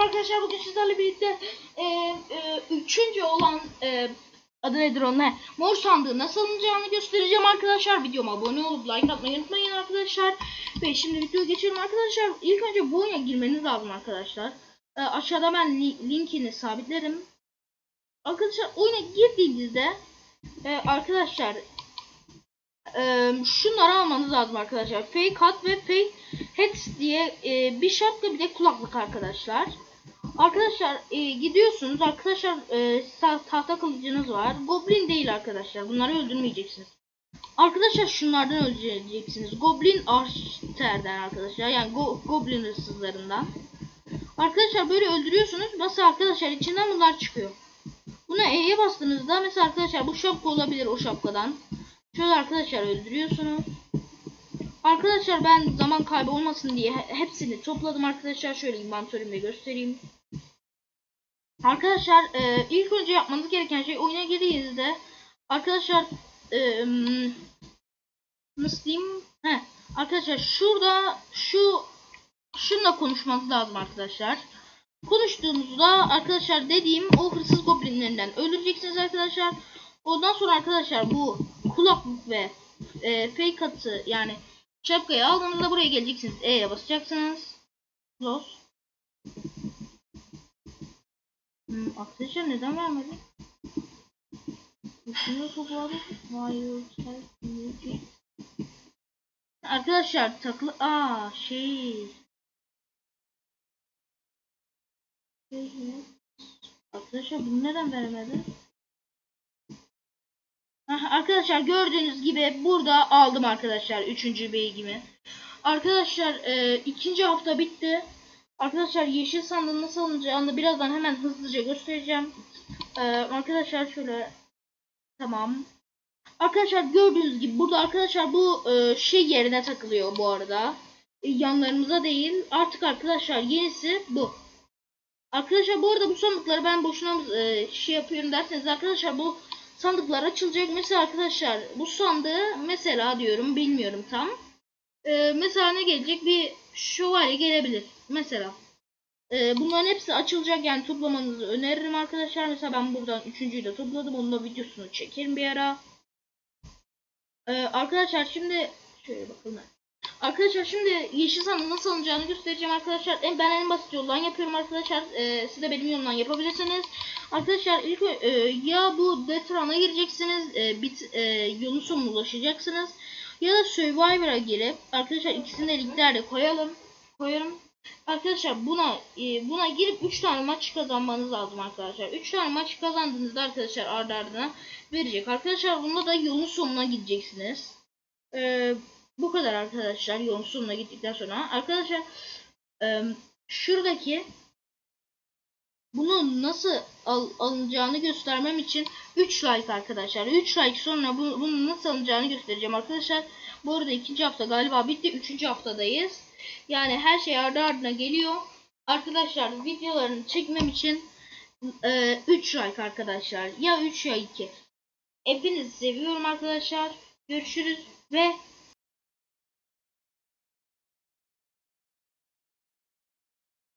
merhaba arkadaşlar. Bugün sizlerle birlikte e, e, üçüncü olan e, adı nedir o ne? Mor sandığı nasıl alınacağını göstereceğim arkadaşlar. Videoma abone olup like atmayı unutmayın arkadaşlar. Ve şimdi videoya geçelim arkadaşlar. İlk önce bu oyuna girmeniz lazım arkadaşlar. E, aşağıda ben li- linkini sabitlerim. Arkadaşlar oyuna girdiğinizde e, arkadaşlar e, şunları almanız lazım arkadaşlar. Fake hat ve fake heads diye e, bir şapka bir de kulaklık arkadaşlar. Arkadaşlar e, gidiyorsunuz arkadaşlar e, ta- tahta kılıcınız var. Goblin değil arkadaşlar. Bunları öldürmeyeceksiniz. Arkadaşlar şunlardan öldüreceksiniz. Goblin Archer'den arkadaşlar. Yani go Goblin hırsızlarından. Arkadaşlar böyle öldürüyorsunuz. Mesela arkadaşlar içinden bunlar çıkıyor. Buna E'ye bastığınızda mesela arkadaşlar bu şapka olabilir o şapkadan. Şöyle arkadaşlar öldürüyorsunuz. Arkadaşlar ben zaman kaybı olmasın diye he- hepsini topladım arkadaşlar. Şöyle inventörümde göstereyim. Arkadaşlar e, ilk önce yapmanız gereken şey oyuna girdiğinizde arkadaşlar e, nasıl diyeyim? Heh, arkadaşlar şurada şu şunla konuşmanız lazım arkadaşlar. Konuştuğunuzda arkadaşlar dediğim o hırsız goblinlerinden öldüreceksiniz arkadaşlar. Ondan sonra arkadaşlar bu kulaklık ve e, fake atı yani şapkayı aldığınızda buraya geleceksiniz. E'ye basacaksınız. Close. Hmm, arkadaşlar neden vermedi? Üstünü topladı. Hayır. Arkadaşlar taklı aa şey Arkadaşlar bunu neden veremedi? Hah, arkadaşlar gördüğünüz gibi burada aldım arkadaşlar 3. beygimi. Arkadaşlar e, ikinci hafta bitti. Arkadaşlar yeşil sandığın nasıl alınacağını birazdan hemen hızlıca göstereceğim. E, arkadaşlar şöyle tamam. Arkadaşlar gördüğünüz gibi burada arkadaşlar bu e, şey yerine takılıyor bu arada. E, yanlarımıza değil. Artık arkadaşlar yenisi bu. Arkadaşlar bu arada bu sandıkları ben boşuna e, şey yapıyorum derseniz arkadaşlar bu sandıklar açılacak. Mesela arkadaşlar bu sandığı mesela diyorum bilmiyorum tam. E, mesela ne gelecek? Bir şövalye gelebilir. Mesela. E, bunların hepsi açılacak yani toplamanızı öneririm arkadaşlar. Mesela ben buradan üçüncüyü de topladım. Onun da videosunu çekerim bir ara. E, arkadaşlar şimdi şöyle bakalım. Arkadaşlar şimdi yeşil sandığı nasıl alınacağını göstereceğim arkadaşlar. En, ben en basit yoldan yapıyorum arkadaşlar. Ee, siz de benim yoldan yapabilirsiniz. Arkadaşlar ilk e, ya bu Detron'a gireceksiniz. E, bit e, sonuna ulaşacaksınız. Ya da Survivor'a girip arkadaşlar ikisini de linklerde koyalım. Koyarım. Arkadaşlar buna e, buna girip 3 tane maç kazanmanız lazım arkadaşlar. 3 tane maç kazandığınızda arkadaşlar ardı ardına verecek. Arkadaşlar bunda da yolun sonuna gideceksiniz. Eee bu kadar arkadaşlar yolun sonuna gittikten sonra. Arkadaşlar e, şuradaki bunu nasıl al, alınacağını göstermem için 3 like arkadaşlar. 3 like sonra bu, bunun nasıl alınacağını göstereceğim arkadaşlar. Bu arada ikinci hafta galiba bitti. Üçüncü haftadayız. Yani her şey ardı ardına geliyor. Arkadaşlar videolarını çekmem için e, 3 like arkadaşlar. Ya 3 ya 2. Hepinizi seviyorum arkadaşlar. Görüşürüz ve